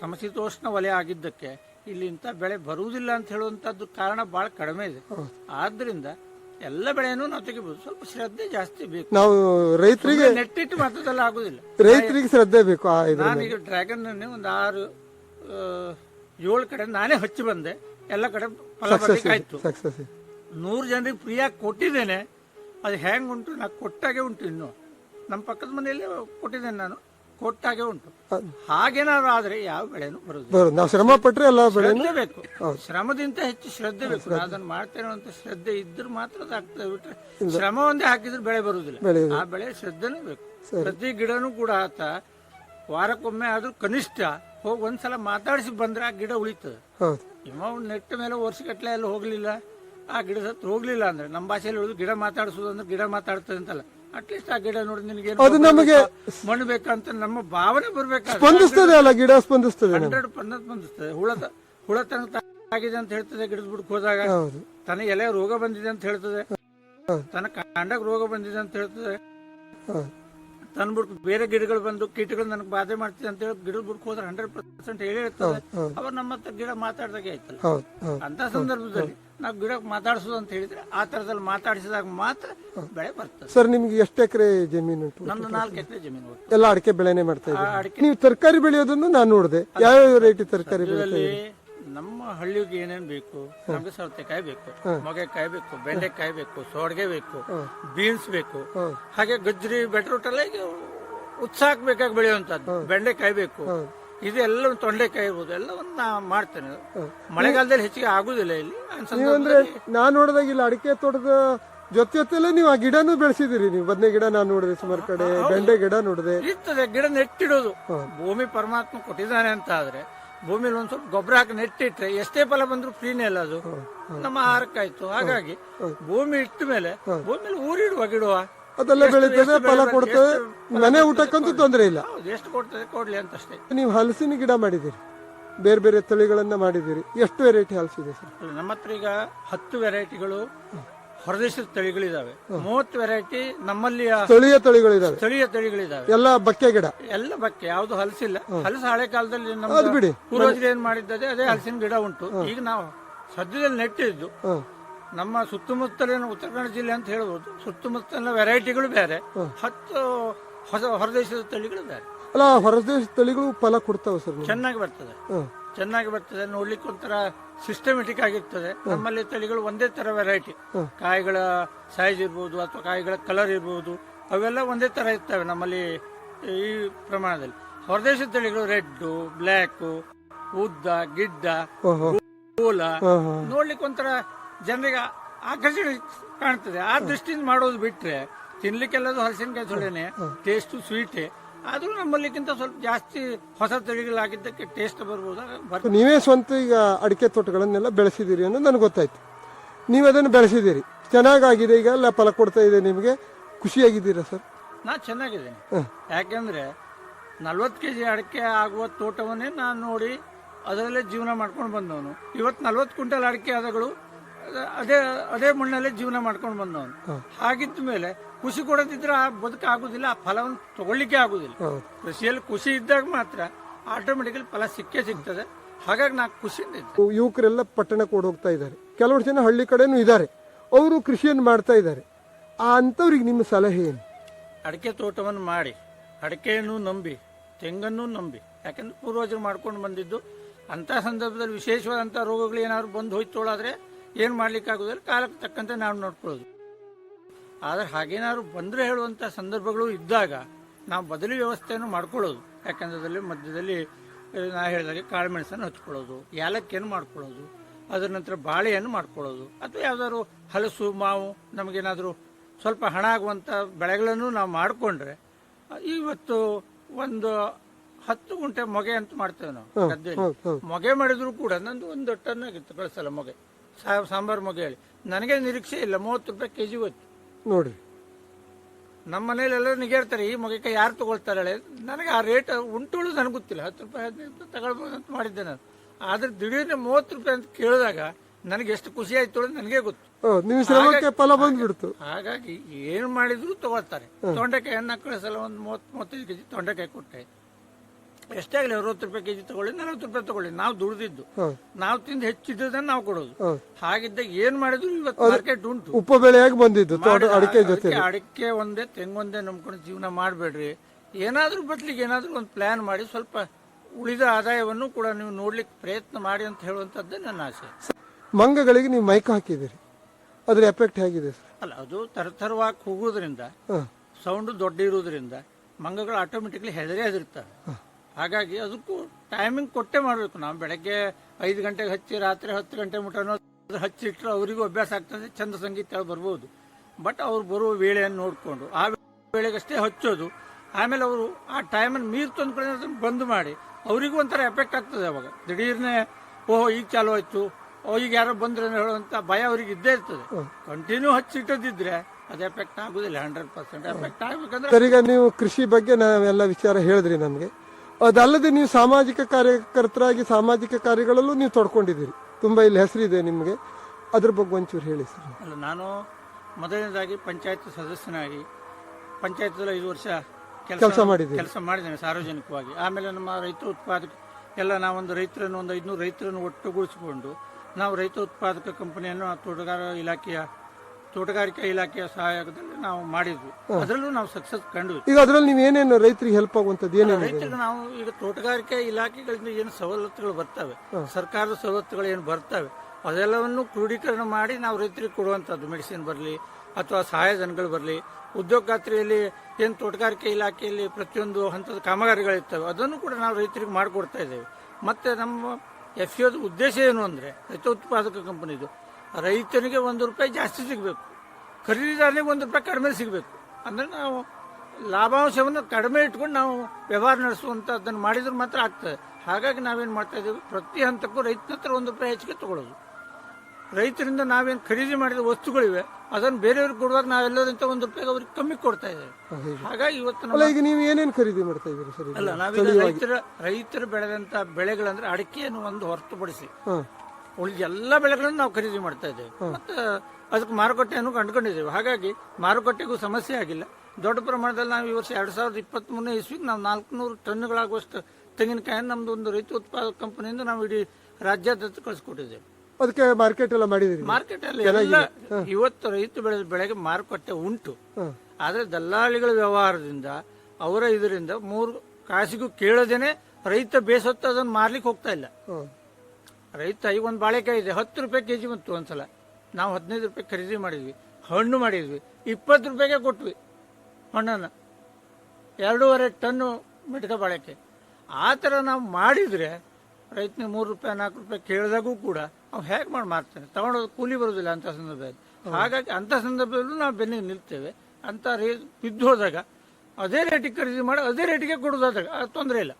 ಸಮಶೀತೋಷ್ಣ ವಲಯ ಆಗಿದ್ದಕ್ಕೆ ಇಲ್ಲಿ ಇಂಥ ಬೆಳೆ ಬರುವುದಿಲ್ಲ ಅಂತ ಹೇಳುವಂಥದ್ದು ಕಾರಣ ಬಹಳ ಕಡಿಮೆ ಇದೆ. ಆದ್ರಿಂದ ಎಲ್ಲ ಬೆಳೆನೂ ನಾವು ತೆಗಿಬಹುದು ಸ್ವಲ್ಪ ಶ್ರದ್ಧೆ ಜಾಸ್ತಿ ಬೇಕು. ನಾವು ರೈತರಿಗೆ ನೆಟ್ಟಿಟ್ಟು ಮಾತ್ರದಲ್ಲಿ ಆಗುದಿಲ್ಲ. ರೈತರಿಗೆ ಶ್ರದ್ಧೆ ಬೇಕು ನಾನೀಗ ಡ್ರ್ಯಾಗನ್ ಒಂದು ಆರು ಏಳು ಕಡೆ ನಾನೇ ಹಚ್ಚಿ ಬಂದೆ. ಎಲ್ಲ ಕಡೆ ಫಲ ಆಯ್ತು ನೂರು ಜನರಿಗೆ ಫ್ರೀಯಾಗಿ ಕೊಟ್ಟಿದ್ದೇನೆ. ಅದು ಹೆಂಗ್ ಉಂಟು? ನಾ ಕೊಟ್ಟಾಗೆ ಉಂಟು ಇನ್ನು. ನಮ್ಮ ಪಕ್ಕದ ಮನೆಯಲ್ಲಿ ಕೊಟ್ಟಿದ್ದೇನೆ ನಾನು. ಕೊಟ್ಟಾಗೆ ಉಂಟು. ಹಾಗೇನಾದ್ರೂ ಆದ್ರೆ ಯಾವ ಬೆಳೆನೂ ಬರುದು ಬರೋದು ನಾವು ಶ್ರಮ ಪಟ್ಟರೆ ಎಲ್ಲ ಬೆಳೆ ಶ್ರದ್ಧೆ ಬೇಕು. ಶ್ರಮದಿಂದ ಹೆಚ್ಚು ಶ್ರದ್ಧೆ ಬೇಕು. ನಾನು ಅದನ್ನ ಮಾಡ್ತೇನೆ ಅಂತ ಶ್ರದ್ಧೆ ಇದ್ರೆ ಮಾತ್ರ ಅದು ಆಗ್ತದೆ. ಬಿಟ್ರೆ ಶ್ರಮ ಒಂದೇ ಹಾಕಿದ್ರೆ ಬೆಳೆ ಬರುವುದಿಲ್ಲ ಆ ಬೆಳೆ ಶ್ರದ್ಧೆನೂ ಬೇಕು. ಪ್ರತಿ ಗಿಡನೂ ಕೂಡ ಆತ ವಾರಕ್ಕೊಮ್ಮೆ ಆದ್ರೂ ಕನಿಷ್ಠ ಹೋಗಿ ಒಂದ್ಸಲ ಮಾತಾಡಿಸಿ ಬಂದ್ರೆ ಆ ಗಿಡ ಉಳಿತದೆ. ಇವ ನೆಟ್ಟ ಮೇಲೆ ವರ್ಷಗಟ್ಟಲೆ ಎಲ್ಲ ಹೋಗ್ಲಿಲ್ಲ. ಆ ಗಿಡ ಸತ್ತು ಹೋಗ್ಲಿಲ್ಲ ಅಂದ್ರೆ ನಮ್ಮ ಭಾಷೆಯಲ್ಲಿ ಹೇಳುದು ಗಿಡ ಮಾತಾಡಿಸೋದು ಅಂದ್ರೆ ಗಿಡ ಮಾತಾಡ್ತದೆ ಅಂತಲ್ಲ. ಅಟ್ಲೀಸ್ಟ್ ಆ ಗಿಡ ನೋಡಿ ನಿನಗೆ ಅದು ನಮಗೆ ಮಣ್ಣು ಬೇಕಂತ ನಮ್ಮ ಭಾವನೆ ಬರ್ಬೇಕು ಸ್ಪಂದಿಸ್ತದೆ ಅಲ್ಲ ಗಿಡ ಸ್ಪಂದಿಸ್ತದೆ. Hundred percent ಸ್ಪಂದಿಸ್ತದೆ. ಹುಳದ ಹುಳ ತನಕ ಆಗಿದೆ ಅಂತ ಹೇಳ್ತದೆ ಗಿಡದ ಬಿಡಕ್ ಹೋದಾಗ. ಹೌದು. ತನ್ನ ಎಲೆ ರೋಗ ಬಂದಿದೆ ಅಂತ ಹೇಳ್ತದೆ. ತನ್ನ ಕಾಂಡಕ್ಕೆ ರೋಗ ಬಂದಿದೆ ಅಂತ ಹೇಳ್ತದೆ. ತನ್ನ ಬುಡಕ್ ಬೇರೆ ಗಿಡಗಳು ಬಂದು ಕೀಟಗಳು ನನಗೆ ಬಾಧೆ ಮಾಡ್ತಿದೆ ಅಂತ ಹೇಳಿ ಗಿಡದ ಬುಡಕ್ಕೆ ಹೋದ್ರೆ ಹಂಡ್ರೆಡ್ ಪರ್ಸೆಂಟ್ ಹೇಳಿ ಇರ್ತದೆ. ಅವಾಗ ನಮ್ಮ ಗಿಡ ಮಾತಾಡ್ದಾಗೆ ಆಯ್ತಲ್ಲ. ಅಂತ ಸಂದರ್ಭದಲ್ಲಿ ನಾವು ಗಿಡ ಮಾತಾಡಿಸೋದು ಅಂತ ಹೇಳಿದ್ರೆ ಆ ತರದಲ್ಲಿ ಮಾತಾಡಿಸಿದಾಗ ಮಾತ್ರ ಬೆಳೆ ಬರ್ತದೆ. ಸರ್ ನಿಮ್ಗೆ ಎಷ್ಟು ಎಕರೆ ಜಮೀನು ಉಂಟು? ನಂದು ನಾಲ್ಕು ಎಕರೆ ಜಮೀನು ಒಟ್ಟು ಎಲ್ಲ ಅಡಿಕೆ ಬೆಳೆನೆ ಮಾಡ್ತಾ ಇದ್ದೀವಿ ಅಡಿಕೆ ನೀವು ತರಕಾರಿ ಬೆಳೆಯೋದನ್ನು ನಾನು ನೋಡಿದೆ. ಯಾವ ವೆರೈಟಿ ತರಕಾರಿ ಬೆಳೆ ಇದರಲ್ಲಿ ನಮ್ಮ ಹಳ್ಳಿಗೆ ಏನೇನ್ ಬೇಕು? ನಮಗೆ ಸೌತೆಕಾಯಿ ಬೇಕು ಮೊಗೆಕಾಯಿ ಬೇಕು ಬೆಂಡೆಕಾಯಿ ಬೇಕು ಸೋಡ್ಗೆ ಬೇಕು ಬೀನ್ಸ್ ಬೇಕು. ಹಾಗೆ ಗಜ್ರಿ ಬೆಟ್ರೂಟ್ ಎಲ್ಲ ಈಗ ಉತ್ಸಾಹಕ್ಕೆ ಬೇಕಾಗಿ ಬೆಳೆಯುವಂತದ್ದು ಬೆಂಡೆಕಾಯಿ ಬೇಕು ಇದೆಲ್ಲ ತೊಂಡೆಕಾಯಿ ಇರ್ಬೋದು. ಎಲ್ಲವನ್ನು ನಾ ಮಾಡ್ತೇನೆ. ಮಳೆಗಾಲದಲ್ಲಿ ಹೆಚ್ಚಿಗೆ ಆಗುದಿಲ್ಲ ಇಲ್ಲಿ. ನೀವಂದ್ರೆ ಸಂದರ್ಭದಲ್ಲಿ ನಾನು ನೋಡಿದಾಗ ಇಲ್ಲಿ ಅಡಿಕೆ ತೋಟದ ಜೊತೆ ಜೊತೆಲೆ ನೀವು ಆ ಗಿಡನೂ ಬೆಳೆಸಿದಿರಿ ನೀವು ಬದನೆ ಗಿಡ ನಾನು ನೋಡಿದೆ ಸುಮಾರು ಕಡೆ ಬೆಂಡೆ ಗಿಡ ನೋಡಿದೆ. ಇರ್ತದೆ ಗಿಡ ನೆಟ್ಟಿಡೋದು. ಭೂಮಿ ಪರಮಾತ್ಮ ಕೊಟ್ಟಿದ್ದಾನೆ ಅಂತ ಆದ್ರೆ ಭೂಮಿಲಿ ಒಂದ್ ಸ್ವಲ್ಪ ಗೊಬ್ಬರ ಹಾಕಿ ನೆಟ್ಟಿಟ್ರೆ ಎಷ್ಟೇ ಫಲ ಬಂದ್ರು ಫ್ರೀನೇ ಇಲ್ಲ ಅದು. ನಮ್ಮ ಆಹಾರಕ್ಕಾಯ್ತು. ಹಾಗಾಗಿ ಭೂಮಿ ಇಟ್ಟ ಮೇಲೆ ಭೂಮಿಲಿ ಊರಿಡುವ ಗಿಡುವ ಅದೆಲ್ಲ ಬೆಳೀತದೆ ಫಲ ಕೊಡ್ತದೆ ಮನೆ ಊಟಕ್ಕಂತೂ ತೊಂದರೆ ಇಲ್ಲ. ಹೌದು ಎಷ್ಟು ಕೊಡ್ತದೆ ಕೊಡ್ಲಿ ಅಂತ ಅಷ್ಟೇ ನೀವು ಹಲಸಿನ ಗಿಡ ಮಾಡಿದ್ದೀರಿ. ಬೇರೆ ಬೇರೆ ತಳಿಗಳನ್ನ ಮಾಡಿದ್ದೀರಿ. ಎಷ್ಟು ವೆರೈಟಿ ಹಲಸಿದೆ ಸರ್? ಅಲ್ಲ, ನಮ್ಮ ಹತ್ರ ಈಗ ಹತ್ತು ವೆರೈಟಿಗಳು ಹೊರದೇಶದ ತಳಿಗಳಿದಾವೆ. ಮೂವತ್ತು ವೆರೈಟಿ ನಮ್ಮಲ್ಲಿಯ ಸ್ಥಳೀಯ ತಳಿಗಳಿದಾವೆ. ಸ್ಥಳೀಯ ತಳಿಗಳಿದಾವೆ. ಎಲ್ಲ ಬಕ್ಕೆ ಗಿಡ. ಎಲ್ಲ ಬಕ್ಕೆ ಯಾವ್ದು ಹಲಸಿಲ್ಲ. ಹಲಸು ಹಳೆ ಕಾಲದಲ್ಲಿ ಅದು ನಮ್ಮ ಬಿಡಿ. ಪೂರ್ವಜರು ಏನ್ ಮಾಡಿದ್ದದೆ ಅದೇ ಹಲಸಿನ ಗಿಡ ಉಂಟು. ಈಗ ನಾವು ಸದ್ಯದಲ್ಲಿ ನೆಟ್ಟಿದ್ದು ಹ. ನಮ್ಮ ಸುತ್ತಮುತ್ತಲಿನ ಉತ್ತರ ಕನ್ನಡ ಜಿಲ್ಲೆ ಅಂತ ಹೇಳ್ಬೋದು. ಸುತ್ತಮುತ್ತಲಿನ ವೆರೈಟಿಗಳು ಬೇರೆ. ಹತ್ತು ಹೊಸ ಹೊರದೇಶದ ತಳಿಗಳು ಬೇರೆ. ಅಲ್ಲ ಹೊರದೇಶ ತಳಿಗಳು ಫಲ ಕೊಡ್ತಾವೆ ಸರ್ ಚೆನ್ನಾಗಿ ಬರ್ತದೆ. ಚೆನ್ನಾಗಿ ಬರ್ತದೆ. ನೋಡ್ಲಿಕ್ಕೆ ಒಂಥರ ಸಿಸ್ಟಮೆಟಿಕ್ ಆಗಿರ್ತದೆ. ನಮ್ಮಲ್ಲಿ ತಳಿಗಳು ಒಂದೇ ತರ ವೆರೈಟಿ ಕಾಯಿಗಳ ಸೈಜ್ ಇರ್ಬೋದು ಅಥವಾ ಕಾಯಿಗಳ ಕಲರ್ ಇರ್ಬೋದು. ಅವೆಲ್ಲ ಒಂದೇ ತರ ಇರ್ತವೆ ನಮ್ಮಲ್ಲಿ ಈ ಪ್ರಮಾಣದಲ್ಲಿ. ಹೊರದೇಶದ ತಳಿಗಳು ರೆಡ್ ಬ್ಲ್ಯಾಕ್ ಉದ್ದ ಗಿಡ್ಡ ಹ. ನೋಡ್ಲಿಕ್ಕೆ ಒಂಥರ ಜನರಿಗೆ ಆಕರ್ಷಣೆ ಕಾಣ್ತದೆ. ಆ ದೃಷ್ಟಿಯಿಂದ ಮಾಡೋದು ಬಿಟ್ರೆ ತಿನ್ಲಿಕ್ಕೆಲ್ಲದು ಹಲಸಿನಕಾಯಿ ಸೊಳ್ಳೆನೆ ಟೇಸ್ಟ್ ಸ್ವೀಟೇ ಆದರೂ ನಮ್ಮಲ್ಲಿಗಿಂತ ಸ್ವಲ್ಪ ಜಾಸ್ತಿ ಹೊಸ ತಳಿಗಳಾಗಿದ್ದಕ್ಕೆ ಟೇಸ್ಟ್ ಬರ್ಬೋದು ಬರ್- ನೀವೇ ಸ್ವಂತ ಈಗ ಅಡಿಕೆ ತೋಟಗಳನ್ನೆಲ್ಲ ಬೆಳೆಸಿದ್ದೀರಿ ಅನ್ನೋದು ನನಗೆ ಗೊತ್ತಾಯ್ತು. ನೀವು ಅದನ್ನು ಬೆಳೆಸಿದ್ದೀರಿ. ಚೆನ್ನಾಗಾಗಿದೆ ಈಗ ಎಲ್ಲ ಫಲ ಕೊಡ್ತಾ ಇದೆ ನಿಮಗೆ. ಖುಷಿಯಾಗಿದ್ದೀರಾ ಸರ್? ನಾ ಚೆನ್ನಾಗಿದ್ದೇನೆ. ಯಾಕೆಂದರೆ ಯಾಕೆಂದ್ರೆ ನಲ್ವತ್ತು ಕೆ ಜಿ ಅಡಿಕೆ ಆಗುವ ತೋಟವನ್ನೇ ನಾನು ನೋಡಿ ಅದರಲ್ಲೇ ಜೀವನ ಮಾಡ್ಕೊಂಡು ಬಂದವನು. ಇವತ್ತು ನಲ್ವತ್ತು ಕ್ವಿಂಟಲ್ ಅಡಿಕೆ ಆದಗಳು ಅದ- ಅದೇ ಮಣ್ಣಲ್ಲೇ ಜೀವನ ಮಾಡ್ಕೊಂಡು ಬಂದವನು. ಹಾಗಿದ್ದ ಮೇಲೆ ಖುಷಿ ಕೊಡದಿದ್ರೆ ಆ ಬದುಕು ಆಗುದಿಲ್ಲ ಆ ಫಲವನ್ನು ತಗೊಳ್ಳಿಕ್ಕೆ ಆಗುದಿಲ್ಲ. ಕೃಷಿಯಲ್ಲಿ ಖುಷಿ ಇದ್ದಾಗ ಮಾತ್ರ ಆಟೋಮೆಟಿಕಲಿ ಫಲ ಸಿಕ್ಕೇ ಸಿಗ್ತದೆ. ಹಾಗಾಗಿ ನಾ ಖುಷಿ ಯುವಕರೆಲ್ಲ ಪಟ್ಟಣಕ್ಕೆ ಓಡೋಗ್ತಾ ಹೋಗ್ತಾ ಇದ್ದಾರೆ. ಕೆಲವೊಂದು ಜನ ಹಳ್ಳಿ ಕಡೆನೂ ಇದ್ದಾರೆ. ಅವರು ಕೃಷಿಯನ್ನು ಮಾಡ್ತಾ ಇದ್ದಾರೆ. ಆ ಅಂಥವ್ರಿಗೆ ನಿಮ್ಮ ಸಲಹೆ ಏನು? ಅಡಿಕೆ ತೋಟವನ್ನು ಮಾಡಿ ಅಡಿಕೆಯನ್ನು ನಂಬಿ ತೆಂಗನ್ನು ನಂಬಿ ಯಾಕಂದ್ರೆ ಪೂರ್ವಜರು ಮಾಡ್ಕೊಂಡು ಬಂದಿದ್ದು ಅಂಥ ಸಂದರ್ಭದಲ್ಲಿ ವಿಶೇಷವಾದಂಥ ರೋಗಗಳು ಏನಾದ್ರು ಬಂದು ಹೋಯ್ತೋಳಾದ್ರೆ ಏನು ಮಾಡ್ಲಿಕ್ಕೆ ಆಗೋದಿಲ್ಲ ಕಾಲಕ್ಕೆ ತಕ್ಕಂತೆ ನಾವು ನೋಡ್ಕೊಳ್ಳೋದು. ಆದರೆ ಹಾಗೇನಾದ್ರು ಬಂದರೆ ಹೇಳುವಂಥ ಸಂದರ್ಭಗಳು ಇದ್ದಾಗ ನಾವು ಬದಲಿ ವ್ಯವಸ್ಥೆಯನ್ನು ಮಾಡ್ಕೊಳ್ಳೋದು. ಯಾಕಂದ್ರೆ ಅದರಲ್ಲಿ ಮಧ್ಯದಲ್ಲಿ ನಾ ಹೇಳಿದಾಗೆ ಕಾಳು ಮೆಣಸನ್ನು ಹಚ್ಕೊಳ್ಳೋದು ಏಲಕ್ಕಿಯನ್ನು ಮಾಡ್ಕೊಳ್ಳೋದು ಅದರ ನಂತರ ಬಾಳೆಯನ್ನು ಮಾಡ್ಕೊಳ್ಳೋದು ಅಥವಾ ಯಾವುದಾದ್ರು ಹಲಸು ಮಾವು ನಮಗೇನಾದರೂ ಸ್ವಲ್ಪ ಹಣ ಆಗುವಂಥ ಬೆಳೆಗಳನ್ನು ನಾವು ಮಾಡಿಕೊಂಡ್ರೆ ಇವತ್ತು ಒಂದು ಹತ್ತು ಗುಂಟೆ ಮೊಗೆ ಅಂತ ಮಾಡ್ತೇವೆ ನಾವು ಹೌದು ಮೊಗೆ ಮಾಡಿದ್ರು ಕೂಡ ನಂದು ಒಂದು ಟನ್ ಆಗಿತ್ತು ಕಳಿಸಲ್ಲ ಮೊಗೆ. ಸಾಂಬಾರು ಮಗ ಹೇಳಿ. ನನಗೆ ನಿರೀಕ್ಷೆ ಇಲ್ಲ ಮೂವತ್ತು ರೂಪಾಯಿ ಕೆ ಜಿ ಗೊತ್ತು. ನೋಡ್ರಿ. ನಮ್ಮ ಮನೇಲಿ ಎಲ್ಲರೂ ನಿಗೇರ್ತಾರೆ ಈ ಮೊಗಕ್ಕೆ ಯಾರು ತಗೊಳ್ತಾರೆ ಹೇಳಿ. ನನಗೆ ಆ ರೇಟ್ ಉಂಟುಳು ನನಗೆ ಗೊತ್ತಿಲ್ಲ ಹತ್ತು ರೂಪಾಯಿ ಹದಿನೈದು ರೂಪಾಯಿ ತಗೊಳ್ಬೋದು ಅಂತ ಮಾಡಿದ್ದೆ ನಾನು. ಆದ್ರೆ ದಿಢೀರ್ನೆ ಮೂವತ್ತು ರೂಪಾಯಿ ಅಂತ ಕೇಳಿದಾಗ ನನಗೆ ಎಷ್ಟು ಖುಷಿ ಆಯ್ತು ಅಂತ ನನಗೆ ಗೊತ್ತು. ಶ್ರಮಕ್ಕೆ ಫಲ ಬಂದ್ಬಿಡ್ತು. ಹಾಗಾಗಿ ಏನು ಮಾಡಿದ್ರು ತಗೊಳ್ತಾರೆ. ತೊಂಡೆಕಾಯಿಯನ್ನ ಕಳಿಸಲ್ಲ ಒಂದು ಮೂವತ್ತು ಮೂವತ್ತೈದು ಕೆಜಿ ತೊಂಡೆಕಾಯಿ ಕೊಟ್ಟೆ. ಎಷ್ಟೇ ಆಗಲಿ ಅರವತ್ತು ರೂಪಾಯಿ ಕೆಜಿ ತಗೊಳ್ಳಿ ನಲವತ್ತು ರೂಪಾಯಿ ತಗೊಳ್ಳಿ. ನಾವು ದುಡಿದಿದ್ದು. ನಾವು ತಿಂದು ಹೆಚ್ಚಿದ್ದದನ್ನ ನಾವು ಕೊಡೋದು. ಹಾಗಿದ್ದಾಗ ಏನ್ ಮಾಡಿದ್ರು ಇವತ್ತು ಮಾರ್ಕೆಟ್ ಉಂಟು. ಉಪ ಬೆಳೆಯಾಗಿ ಬಂದಿದ್ದು ಅಡಿಕೆ ಜೊತೆ ಅಡಿಕೆ ಒಂದೇ ತೆಂಗೊಂದೇ ನಂಬ್ಕೊಂಡು ಜೀವನ ಮಾಡಬೇಡ್ರಿ. ಏನಾದ್ರೂ ಬದ್ಲಿಗೆ ಏನಾದ್ರೂ ಒಂದು ಪ್ಲಾನ್ ಮಾಡಿ ಸ್ವಲ್ಪ ಉಳಿದ ಆದಾಯವನ್ನು ಕೂಡ ನೀವು ನೋಡ್ಲಿಕ್ಕೆ ಪ್ರಯತ್ನ ಮಾಡಿ ಅಂತ ಹೇಳುವಂತದ್ದೇ ನನ್ನ ಆಸೆ. ಮಂಗಗಳಿಗೆ ನೀವು ಮೈಕ್ ಹಾಕಿದಿರಿ ಅದ್ರ ಎಫೆಕ್ಟ್ ಹೇಗಿದೆ ಸರ್? ಅಲ್ಲ ಅದು ತರತರವಾಗಿ ಕೂಗೋದ್ರಿಂದ ಸೌಂಡ್ ದೊಡ್ಡ ಇರೋದ್ರಿಂದ ಮಂಗಗಳು ಆಟೋಮೆಟಿಕ್ಲಿ ಹೆದರೇ ಹೆದರ್ತವೆ ಹಾಗಾಗಿ ಅದಕ್ಕೂ ಟೈಮಿಂಗ್ ಕೊಟ್ಟೆ ಮಾಡಬೇಕು ನಾವು ಬೆಳಗ್ಗೆ ಐದು ಗಂಟೆಗೆ ಹಚ್ಚಿ ರಾತ್ರಿ ಹತ್ತು ಗಂಟೆ ಮುಟ್ಟನೋ ಹಚ್ಚಿಟ್ರೆ ಅವರಿಗೂ ಅಭ್ಯಾಸ ಆಗ್ತದೆ ಚಂದ ಸಂಗೀತ ಬರ್ಬೋದು. ಬಟ್ ಅವ್ರು ಬರುವ ವೇಳೆಯನ್ನು ನೋಡಿಕೊಂಡು ಆ ವೇಳೆಗಷ್ಟೇ ಹಚ್ಚೋದು. ಆಮೇಲೆ ಅವರು ಆ ಟೈಮನ್ನು ಮೀರ್ ತಂದ್ಕೊಂಡು ಬಂದು ಬಂದ್ ಮಾಡಿ ಅವರಿಗೂ ಒಂಥರ ಎಫೆಕ್ಟ್ ಆಗ್ತದೆ ಅವಾಗ. ದಿಢೀರ್ನೆ ಓಹೋ ಈಗ ಚಾಲು ಆಯ್ತು. ಓ ಈಗ ಯಾರೋ ಬಂದ್ರೆ ಹೇಳುವಂತ ಭಯ ಅವ್ರಿಗೆ ಇದ್ದೇ ಇರ್ತದೆ. ಕಂಟಿನ್ಯೂ ಹಚ್ಚಿಟ್ಟದಿದ್ರೆ ಅದು ಎಫೆಕ್ಟ್ ಆಗುದಿಲ್ಲ ಹಂಡ್ರೆಡ್ ಪರ್ಸೆಂಟ್ ಎಫೆಕ್ಟ್ ಆಗ್ಬೇಕಂದ್ರೆ ಈಗ ನೀವು ಕೃಷಿ ಬಗ್ಗೆ ನಾವೆಲ್ಲ ವಿಚಾರ ಹೇಳಿದ್ರಿ ನಮಗೆ. ಅದಲ್ಲದೆ ನೀವು ಸಾಮಾಜಿಕ ಕಾರ್ಯಕರ್ತರಾಗಿ ಸಾಮಾಜಿಕ ಕಾರ್ಯಗಳಲ್ಲೂ ನೀವು ತೊಡ್ಕೊಂಡಿದ್ದೀರಿ. ತುಂಬ ಇಲ್ಲಿ ಹೆಸರಿದೆ ನಿಮಗೆ. ಅದ್ರ ಬಗ್ಗೆ ಒಂಚೂರು ಹೇಳಿ ಸರ್. ಅಲ್ಲ ನಾನು ಮೊದಲನೇದಾಗಿ ಪಂಚಾಯತ್ ಸದಸ್ಯನಾಗಿ ಪಂಚಾಯತ್ಲ್ಲಿ ಐದು ವರ್ಷ ಕೆಲಸ ಮಾಡಿದ್ದೀರಿ. ಕೆಲಸ ಮಾಡಿದ್ದೇನೆ ಸಾರ್ವಜನಿಕವಾಗಿ. ಆಮೇಲೆ ನಮ್ಮ ರೈತ ಉತ್ಪಾದಕ ಎಲ್ಲ ನಾವೊಂದು ರೈತರನ್ನು ಒಂದು ಐದುನೂರು ರೈತರನ್ನು ಒಟ್ಟುಗೂಡಿಸಿಕೊಂಡು ನಾವು ರೈತ ಉತ್ಪಾದಕ ಕಂಪನಿಯನ್ನು ತೋಟಗಾರ ಇಲಾಖೆಯ ತೋಟಗಾರಿಕಾ ಇಲಾಖೆಯ ಸಹಾಯಕದಲ್ಲಿ ನಾವು ಮಾಡಿದ್ವಿ. ಅದರಲ್ಲೂ ನಾವು ಸಕ್ಸಸ್ ಕಂಡು ಈಗ ಅದರಲ್ಲಿ ನೀವು ಏನೇನು ರೈತರಿಗೆ ಹೆಲ್ಪ್ ಆಗುವಂಥದ್ದು ಏನೇನು ರೈತರಿಗೆ ನಾವು ಈಗ ತೋಟಗಾರಿಕೆ ಇಲಾಖೆಗಳಿಂದ ಏನು ಸವಲತ್ತುಗಳು ಬರ್ತವೆ ಸರ್ಕಾರದ ಸವಲತ್ತುಗಳು ಏನು ಬರ್ತವೆ ಅದೆಲ್ಲವನ್ನು ಕ್ರೋಢೀಕರಣ ಮಾಡಿ ನಾವು ರೈತರಿಗೆ ಕೊಡುವಂಥದ್ದು ಮೆಡಿಸಿನ್ ಬರಲಿ ಅಥವಾ ಸಹಾಯಧನಗಳು ಬರಲಿ ಉದ್ಯೋಗ ಖಾತ್ರಿಯಲ್ಲಿ ಏನು ತೋಟಗಾರಿಕೆ ಇಲಾಖೆಯಲ್ಲಿ ಪ್ರತಿಯೊಂದು ಹಂತದ ಕಾಮಗಾರಿಗಳಿರ್ತವೆ ಅದನ್ನು ಕೂಡ ನಾವು ರೈತರಿಗೆ ಮಾಡಿಕೊಡ್ತಾ ಇದ್ದೇವೆ. ಮತ್ತೆ ನಮ್ಮ ಎಫ್ ಸಿ ಉದ್ದೇಶ ಏನು ಅಂದರೆ ರೈತ ಉತ್ಪಾದಕ ಕಂಪನಿದು ರೈತನಿಗೆ ಒಂದು ರೂಪಾಯಿ ಜಾಸ್ತಿ ಸಿಗಬೇಕು. ಖರೀದಿದಾರನಿಗೆ ಒಂದು ರೂಪಾಯಿ ಕಡಿಮೆ ಸಿಗಬೇಕು. ಅಂದರೆ ನಾವು ಲಾಭಾಂಶವನ್ನು ಕಡಿಮೆ ಇಟ್ಕೊಂಡು ನಾವು ವ್ಯವಹಾರ ನಡೆಸುವಂಥದ್ದನ್ನು ಮಾಡಿದ್ರೆ ಮಾತ್ರ ಆಗ್ತದೆ. ಹಾಗಾಗಿ ನಾವೇನು ಮಾಡ್ತಾ ಇದ್ದೀವಿ? ಪ್ರತಿ ಹಂತಕ್ಕೂ ರೈತನ ಹತ್ರ ಒಂದು ರೂಪಾಯಿ ಹೆಚ್ಚಿಗೆ ತಗೊಳ್ಳೋದು. ರೈತರಿಂದ ನಾವೇನು ಖರೀದಿ ಮಾಡಿದ ವಸ್ತುಗಳಿವೆ ಅದನ್ನು ಬೇರೆಯವ್ರಿಗೆ ಕೊಡುವಾಗ ನಾವೆಲ್ಲರಿಂದ ಒಂದು ರೂಪಾಯಿ ಅವ್ರಿಗೆ ಕಮ್ಮಿ ಕೊಡ್ತಾ ಇದ್ದೇವೆ. ಹಾಗಾಗಿ ಇವತ್ತು ಈಗ ನೀವು ಏನೇನು ಖರೀದಿ ಮಾಡ್ತಾ ಇದ್ದೀರಿ ಸರ್ ಅಲ್ಲ ನಾವೀಗ ರೈತರ ರೈತರು ಬೆಳೆದಂತ ಬೆಳೆಗಳಂದ್ರೆ ಅಡಿಕೆಯನ್ನು ಒಂದು ಹೊರತುಪಡಿಸಿ ಉಳಿದ ಎಲ್ಲ ಬೆಳೆಗಳನ್ನು ನಾವು ಖರೀದಿ ಮಾಡ್ತಾ ಇದ್ದೇವೆ. ಮತ್ತೆ ಅದಕ್ಕೆ ಮಾರುಕಟ್ಟೆಯನ್ನು ಕಂಡುಕೊಂಡಿದ್ದೇವೆ. ಹಾಗಾಗಿ ಮಾರುಕಟ್ಟೆಗೂ ಸಮಸ್ಯೆ ಆಗಿಲ್ಲ. ದೊಡ್ಡ ಪ್ರಮಾಣದಲ್ಲಿ ನಾವು ಈ ವರ್ಷ ಎರಡ್ ಸಾವಿರದ ಇಪ್ಪತ್ತ್ ಮೂರನೇ ಇಸ್ವಿಗೆ ನಾವು ನಾಲ್ಕುನೂರು ಟನ್ನುಗಳಾಗುವಷ್ಟು ತೆಂಗಿನಕಾಯನ್ನು ನಮ್ದು ಒಂದು ರೈತ ಉತ್ಪಾದಕ ಕಂಪನಿಯಿಂದ ನಾವು ಇಡೀ ರಾಜ್ಯಾದ್ಯಂತ ಕಳಿಸ್ಕೊಟ್ಟಿದ್ದೇವೆ. ಅದಕ್ಕೆ ಮಾರ್ಕೆಟ್ ಎಲ್ಲ ಮಾಡಿದಿರಿ ಮಾರ್ಕೆಟ್ ಅಲ್ಲಿ ಎಲ್ಲ ಇವತ್ತು ರೈತ ಬೆಳೆದ ಬೆಳೆಗೆ ಮಾರುಕಟ್ಟೆ ಉಂಟು. ಆದ್ರೆ ದಲ್ಲಾಳಿಗಳ ವ್ಯವಹಾರದಿಂದ ಅವರ ಇದರಿಂದ ಮೂರು ಕಾಸಿಗೂ ಕೇಳದೇನೆ ರೈತ ಬೇಸತ್ತು ಅದನ್ನು ಮಾರ್ಲಿಕ್ಕೆ ಹೋಗ್ತಾ ಇಲ್ಲ. ರೈತ ಈಗ ಒಂದು ಬಾಳೆಕಾಯಿ ಇದೆ ಹತ್ತು ರೂಪಾಯಿ ಕೆ ಜಿ ಬಂತು ಒಂದ್ಸಲ. ನಾವು ಹದಿನೈದು ರೂಪಾಯಿ ಖರೀದಿ ಮಾಡಿದ್ವಿ ಹಣ್ಣು ಮಾಡಿದ್ವಿ ಇಪ್ಪತ್ತು ರೂಪಾಯಿಗೆ ಕೊಟ್ವಿ ಹಣ್ಣನ್ನು. ಎರಡೂವರೆ ಟನ್ನು ಮೆಟ್ಕ ಬಾಳೆಕಾಯಿ. ಆ ಥರ ನಾವು ಮಾಡಿದರೆ ರೈತನಿಗೆ ಮೂರು ರೂಪಾಯಿ ನಾಲ್ಕು ರೂಪಾಯಿ ಕೇಳಿದಾಗೂ ಕೂಡ ಅವ್ನು ಹೇಗೆ ಮಾಡಿ ಮಾರ್ತಾನೆ ತಗೊಂಡೋದು ಕೂಲಿ ಬರೋದಿಲ್ಲ ಅಂತ ಸಂದರ್ಭದಲ್ಲಿ. ಹಾಗಾಗಿ ಅಂಥ ಸಂದರ್ಭದಲ್ಲೂ ನಾವು ಬೆನ್ನಿಗೆ ನಿಲ್ತೇವೆ. ಅಂತ ರೇ ಬಿದ್ದು ಹೋದಾಗ ಅದೇ ರೇಟಿಗೆ ಖರೀದಿ ಮಾಡಿ ಅದೇ ರೇಟಿಗೆ ಕೊಡೋದಾದಾಗ ಅದು ತೊಂದರೆ ಇಲ್ಲ.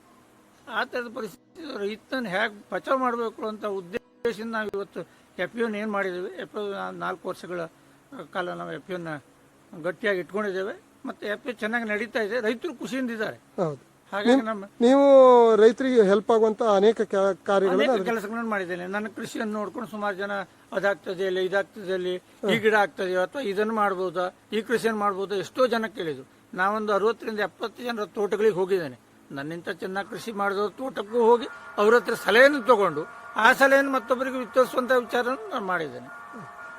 ಆ ಥರದ ಪರಿಸ್ಥಿತಿ ರೈತನ ಹೇಗೆ ಬಚಾವ್ ಮಾಡಬೇಕು ಅಂತ ಉದ್ದೇಶದಿಂದ ನಾವು ಇವತ್ತು ಎಫ್ ಯು ಏನು ಮಾಡಿದ್ದೀವಿ ಎಫ್ ಯು ನಾಲ್ಕು ವರ್ಷಗಳ ಕಾಲ ನಾವು ಎಫ್ ಯುನ ಗಟ್ಟಿಯಾಗಿ ಇಟ್ಕೊಂಡಿದ್ದೇವೆ. ಮತ್ತು ಎಫ್ ಯು ಚೆನ್ನಾಗಿ ನಡೀತಾ ಇದೆ. ರೈತರು ಖುಷಿಯಿಂದ ಇದ್ದಾರೆ. ಹೌದು. ಹಾಗಾಗಿ ನಮ್ಮ ನೀವು ರೈತರಿಗೆ ಹೆಲ್ಪ್ ಆಗುವಂತ ಅನೇಕ ಕಾರ್ಯಗಳನ್ನು ಕೆಲಸಗಳನ್ನು ಮಾಡಿದ್ದೇನೆ. ನನ್ನ ಕೃಷಿಯನ್ನು ನೋಡ್ಕೊಂಡು ಸುಮಾರು ಜನ ಅದಾಗ್ತದೆ ಇಲ್ಲಿ ಇದಾಗ್ತದೆ ಅಲ್ಲಿ ಈ ಗಿಡ ಆಗ್ತದೆ ಅಥವಾ ಇದನ್ನು ಮಾಡ್ಬೋದಾ ಈ ಕೃಷಿಯನ್ನು ಮಾಡ್ಬೋದಾ ಎಷ್ಟೋ ಜನ ಕೇಳಿದ್ರು. ನಾವೊಂದು ಅರವತ್ತರಿಂದ ಎಪ್ಪತ್ತು ಜನರ ತೋಟಗಳಿಗೆ ಹೋಗಿದ್ದೇನೆ. ನನ್ನಿಂತ ಚೆನ್ನಾಗಿ ಕೃಷಿ ಮಾಡಿದ ತೋಟಕ್ಕೂ ಹೋಗಿ ಅವ್ರ ಹತ್ರ ಸಲಹೆಯನ್ನು ತಗೊಂಡು ಆ ಸಲಹೆಯನ್ನು ಮತ್ತೊಬ್ಬರಿಗೆ ವಿತರಿಸುವಂತ ವಿಚಾರ ನಾನು ಮಾಡಿದ್ದೇನೆ.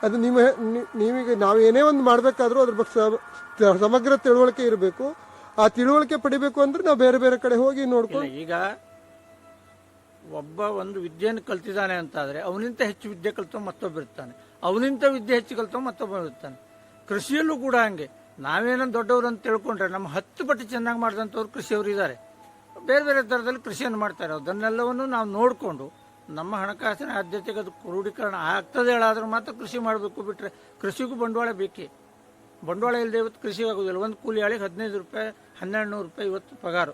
ಅದು ನಿಮ್ಮ ನಿ- ನೀವೀಗ ನಾವು ಏನೇ ಒಂದು ಮಾಡಬೇಕಾದ್ರೂ ಅದ್ರ ಬಗ್ಗೆ ಸಮ- ಸಮಗ್ರ ತಿಳುವಳಿಕೆ ಇರಬೇಕು. ಆ ತಿಳುವಳಿಕೆ ಪಡಿಬೇಕು ಅಂದ್ರೆ ನಾವು ಬೇರೆ ಬೇರೆ ಕಡೆ ಹೋಗಿ ನೋಡ್ಕೊಂಡು ಇಲ್ಲ, ಈಗ ಒಬ್ಬ ಒಂದು ವಿದ್ಯೆಯನ್ನು ಕಲ್ತಿದ್ದಾನೆ ಅಂತಾದರೆ ಅವನಿಂತ ಹೆಚ್ಚು ವಿದ್ಯೆ ಕಲಿತ ಮತ್ತೊಬ್ಬ ಇರ್ತಾನೆ. ಅವನಿಂತ ವಿದ್ಯೆ ಹೆಚ್ಚು ಕಲಿತ ಮತ್ತೊಬ್ಬ ಇರ್ತಾನೆ. ಕೃಷಿಯಲ್ಲೂ ಕೂಡ ಹಂಗೆ. ನಾವೇನೋ ದೊಡ್ಡವರು ಅಂತ ತಿಳ್ಕೊಂಡ್ರೆ ನಮ್ಮ ಹತ್ತು ಪಟ್ಟು ಚೆನ್ನಾಗಿ ಮಾಡಿದಂಥವ್ರು ಕೃಷಿಯವರು ಇದ್ದಾರೆ ಬೇರೆ ಬೇರೆ ಥರದಲ್ಲಿ ಕೃಷಿಯನ್ನು ಮಾಡ್ತಾರೆ ಅದನ್ನೆಲ್ಲವನ್ನು ನಾವು ನೋಡಿಕೊಂಡು ನಮ್ಮ ಹಣಕಾಸಿನ ಆದ್ಯತೆಗೆ ಅದು ಕ್ರೋಢೀಕರಣ ಆಗ್ತದೆ ಹೇಳಾದರೂ ಮಾತ್ರ ಕೃಷಿ ಮಾಡಬೇಕು ಬಿಟ್ಟರೆ ಕೃಷಿಗೂ ಬಂಡವಾಳ ಬೇಕೇ. ಬಂಡವಾಳ ಇಲ್ಲದೆ ಇವತ್ತು ಕೃಷಿ ಆಗೋದಿಲ್ಲ ಒಂದು ಕೂಲಿ ಆಳಿಗೆ ಹದಿನೈದು ರೂಪಾಯಿ, ಹನ್ನೆರಡು ನೂರು ರೂಪಾಯಿ ಇವತ್ತು ಪಗಾರ.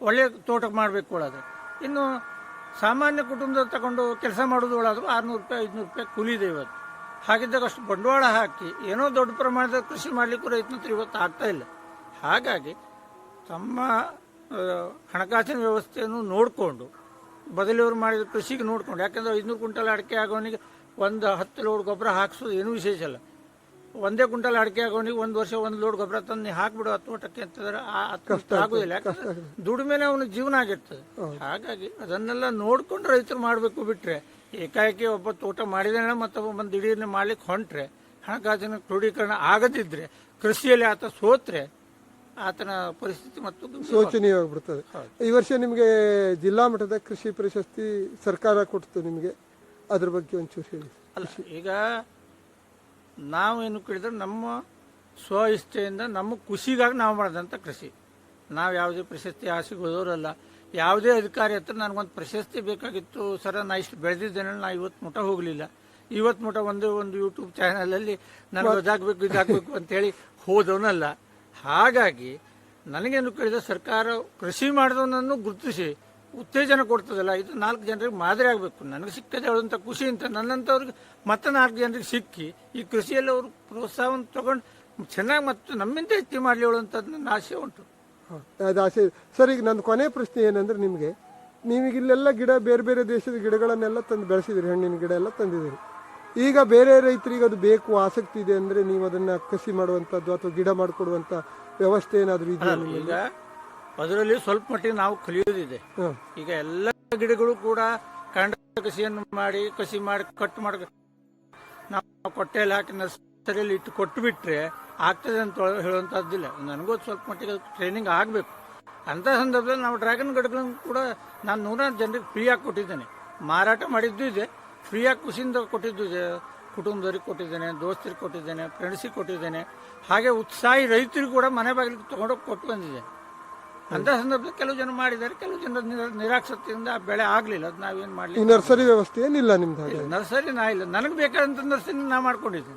ಒಳ್ಳೆಯ ತೋಟಕ್ಕೆ ಮಾಡಬೇಕು ಒಳಗೆ. ಇನ್ನು ಸಾಮಾನ್ಯ ಕುಟುಂಬದ ತಗೊಂಡು ಕೆಲಸ ಮಾಡೋದು ಒಳಾದರೂ ಆರುನೂರು ರೂಪಾಯಿ, ಐದುನೂರು ರೂಪಾಯಿ ಕೂಲಿ ಇದೆ ಇವತ್ತು. ಹಾಗಿದ್ದಾಗ ಅಷ್ಟು ಬಂಡವಾಳ ಹಾಕಿ ಏನೋ ದೊಡ್ಡ ಪ್ರಮಾಣದ ಕೃಷಿ ಮಾಡಲಿಕ್ಕೂ ರೈತನ ಇವತ್ತು ಆಗ್ತಾ ಇಲ್ಲ. ಹಾಗಾಗಿ ತಮ್ಮ ಹಣಕಾಸಿನ ವ್ಯವಸ್ಥೆಯನ್ನು ನೋಡಿಕೊಂಡು ಬದಲಿಯವರು ಮಾಡಿದ ಕೃಷಿಗೆ ನೋಡ್ಕೊಂಡು ಯಾಕಂದ್ರೆ ಐದುನೂರು ಕುಂಟಲ್ ಅಡಿಕೆ ಆಗೋನಿಗೆ ಒಂದು ಹತ್ತು ಲೋಡ್ ಗೊಬ್ಬರ ಹಾಕಿಸೋದು ಏನೂ ವಿಶೇಷ ಅಲ್ಲ ಒಂದೇ ಕುಂಟಲ್ ಅಡಿಕೆ ಆಗೋನಿಗೆ ಒಂದು ವರ್ಷ ಒಂದು ಲೋಡ್ ಗೊಬ್ಬರ ತಂದು ಹಾಕ್ಬಿಡು ಆ ತೋಟಕ್ಕೆ ಅಂತಂದ್ರೆ ಆಗುದಿಲ್ಲ. ಯಾಕಂದ್ರೆ ದುಡಿಮೆನೆ ಅವನ ಜೀವನ ಆಗಿರ್ತದೆ. ಹಾಗಾಗಿ ಅದನ್ನೆಲ್ಲ ನೋಡ್ಕೊಂಡು ರೈತರು ಮಾಡಬೇಕು ಬಿಟ್ರೆ ಏಕಾಏಕಿ ಒಬ್ಬ ತೋಟ ಮಾಡಿದಾನೆ ಮತ್ತೊಬ್ಬ ಬಂದು ದಿಢೀರ್ನೆ ಮಾಡ್ಲಿಕ್ಕೆ ಹೊಂಟ್ರೆ ಹಣಕಾಸಿನ ಕ್ರೋಢೀಕರಣ ಆಗದಿದ್ರೆ ಕೃಷಿಯಲ್ಲಿ ಆತ ಸೋತ್ರೆ ಆತನ ಪರಿಸ್ಥಿತಿ ಮತ್ತು ಶೋಚನೀಯವಾಗಿ ಶೋಚನೀಯವಾಗಿಬಿಡ್ತದೆ ಈ ವರ್ಷ ನಿಮಗೆ ಜಿಲ್ಲಾ ಮಟ್ಟದ ಕೃಷಿ ಪ್ರಶಸ್ತಿ ಸರ್ಕಾರ ಕೊಡ್ತು ನಿಮಗೆ. ಅದ್ರ ಬಗ್ಗೆ ಒಂಚೂರು ಹೇಳಿ. ಅಲ್ಲ ಈಗ ಏನು ಕೇಳಿದ್ರೆ ನಮ್ಮ ಸ್ವ ಇಷ್ಟೆಯಿಂದ ನಮ್ಮ ಖುಷಿಗಾಗಿ ನಾವು ಮಾಡಿದಂಥ ಕೃಷಿ. ನಾವು ಯಾವುದೇ ಪ್ರಶಸ್ತಿ ಆಸೆಗೆ ಹೋದವರಲ್ಲ. ಯಾವುದೇ ಅಧಿಕಾರಿ ಹತ್ರ ನನಗೊಂದು ಪ್ರಶಸ್ತಿ ಬೇಕಾಗಿತ್ತು ಸರ ನಾ ಇಷ್ಟು ಬೆಳೆದಿದ್ದೇನೆ ನಾ ಇವತ್ತು ಮುಟ ಹೋಗಲಿಲ್ಲ. ಇವತ್ತು ಮುಟ ಒಂದೇ ಒಂದು ಯೂಟ್ಯೂಬ್ ಚಾನಲಲ್ಲಿ ನನಗೆ ಅದಾಗಬೇಕು ಇದಾಗಬೇಕು ಅಂತೇಳಿ ಹೋದವನಲ್ಲ. ಹಾಗಾಗಿ ನನಗೇನು ಕೇಳಿದ, ಸರ್ಕಾರ ಕೃಷಿ ಮಾಡಿದವನನ್ನು ಗುರುತಿಸಿ ಉತ್ತೇಜನ ಕೊಡ್ತದಲ್ಲ, ಇದು ನಾಲ್ಕು ಜನರಿಗೆ ಮಾದರಿ ಆಗಬೇಕು. ನನಗೆ ಸಿಕ್ಕದೆ ಹೇಳುವಂಥ ಖುಷಿ ಅಂತ ನನ್ನಂಥವ್ರಿಗೆ ಮತ್ತೆ ನಾಲ್ಕು ಜನರಿಗೆ ಸಿಕ್ಕಿ ಈ ಕೃಷಿಯಲ್ಲಿ ಅವರು ಪ್ರೋತ್ಸಾಹವನ್ನು ತಗೊಂಡು ಚೆನ್ನಾಗಿ ಮತ್ತು ನಮ್ಮಿಂದ ಹೆಚ್ಚು ಮಾಡಲಿ ಹೇಳುವಂಥದ್ದು ನನ್ನ ಆಸೆ ಉಂಟು. ಅದು ಆಸೆ. ಸರ್, ಈಗ ನನ್ನ ಕೊನೆ ಪ್ರಶ್ನೆ ಏನಂದ್ರೆ ನಿಮಗೆ, ನೀವೀಗ ಇಲ್ಲೆಲ್ಲ ಗಿಡ ಬೇರೆ ಬೇರೆ ದೇಶದ ಗಿಡಗಳನ್ನೆಲ್ಲ ತಂದು ಬೆಳೆಸಿದಿರಿ, ಹಣ್ಣಿನ ಗಿಡ ಎಲ್ಲ ತಂದಿದ್ದೀರಿ. ಈಗ ಬೇರೆ ರೈತರಿಗೆ ಅದು ಬೇಕು ಆಸಕ್ತಿ ಇದೆ ಅಂದ್ರೆ ನೀವು ಅದನ್ನ ಕಸಿ ಮಾಡುವಂಥದ್ದು ಅಥವಾ ಗಿಡ ಮಾಡಿಕೊಡುವಂಥ ವ್ಯವಸ್ಥೆ ಏನಾದರೂ ಇದೆಯಾ ಈಗ ಅದರಲ್ಲಿ ಸ್ವಲ್ಪ ಮಟ್ಟಿಗೆ ನಾವು ಕಲಿಯೋದಿದೆ. ಈಗ ಎಲ್ಲ ಗಿಡಗಳು ಕೂಡ ಕಂಡ ಕಸಿಯನ್ನು ಮಾಡಿ ಕಸಿ ಮಾಡಿ ಕಟ್ ಮಾಡಿ ನಾವು ಕೊಟ್ಟೆಯಲ್ಲಿ ಹಾಕಿ ನರ್ಸರಿಯಲ್ಲಿ ಇಟ್ಟು ಕೊಟ್ಟು ಬಿಟ್ರೆ ಆಗ್ತದೆ ಅಂತ ಹೇಳುವಂತದ್ದಿಲ್ಲ ನನಗೂ ಸ್ವಲ್ಪ ಮಟ್ಟಿಗೆ ಟ್ರೈನಿಂಗ್ ಆಗಬೇಕು. ಅಂತ ಸಂದರ್ಭದಲ್ಲಿ ನಾವು ಡ್ರ್ಯಾಗನ್ ಗಿಡಗಳನ್ನು ಕೂಡ ನಾನು ನೂರಾರು ಜನರಿಗೆ ಫ್ರೀಯಾಗಿ ಕೊಟ್ಟಿದ್ದೇನೆ. ಮಾರಾಟ ಮಾಡಿದ್ದು ಇದೆ. ಫ್ರೀಯಾಗಿ ಖುಷಿಯಿಂದ ಕೊಟ್ಟಿದ್ದು ಕುಟುಂಬದವ್ರಿಗೆ ಕೊಟ್ಟಿದ್ದೇನೆ ದೋಸ್ತರಿಗೆ ಕೊಟ್ಟಿದ್ದೇನೆ ಫ್ರೆಂಡ್ಸಿಗೆ ಕೊಟ್ಟಿದ್ದೇನೆ. ಹಾಗೆ ಉತ್ಸಾಹಿ ರೈತರಿಗೂ ಕೂಡ ಮನೆ ಬಾಗಿಲಿಗೆ ತೊಗೊಂಡೋಗಿ ಕೊಟ್ಟು ಬಂದಿದೆ. ಅಂತ ಸಂದರ್ಭದಲ್ಲಿ ಕೆಲವು ಜನ ಮಾಡಿದ್ದಾರೆ ಕೆಲವು ಜನ ನಿರಾ- ನಿರಾಸಕ್ತಿಯಿಂದ ಆ ಬೆಳೆ ಆಗಲಿಲ್ಲ. ಅದು ನಾವೇನು ಮಾಡಲಿಲ್ಲ ನರ್ಸರಿ ವ್ಯವಸ್ಥೆ ಏನಿಲ್ಲ ನಿಮ್ದು ನರ್ಸರಿ ನಾ ಇಲ್ಲ. ನನಗೆ ಬೇಕಾದಂಥ ನರ್ಸರಿ ನಾ ಮಾಡ್ಕೊಂಡಿದ್ದೀನಿ.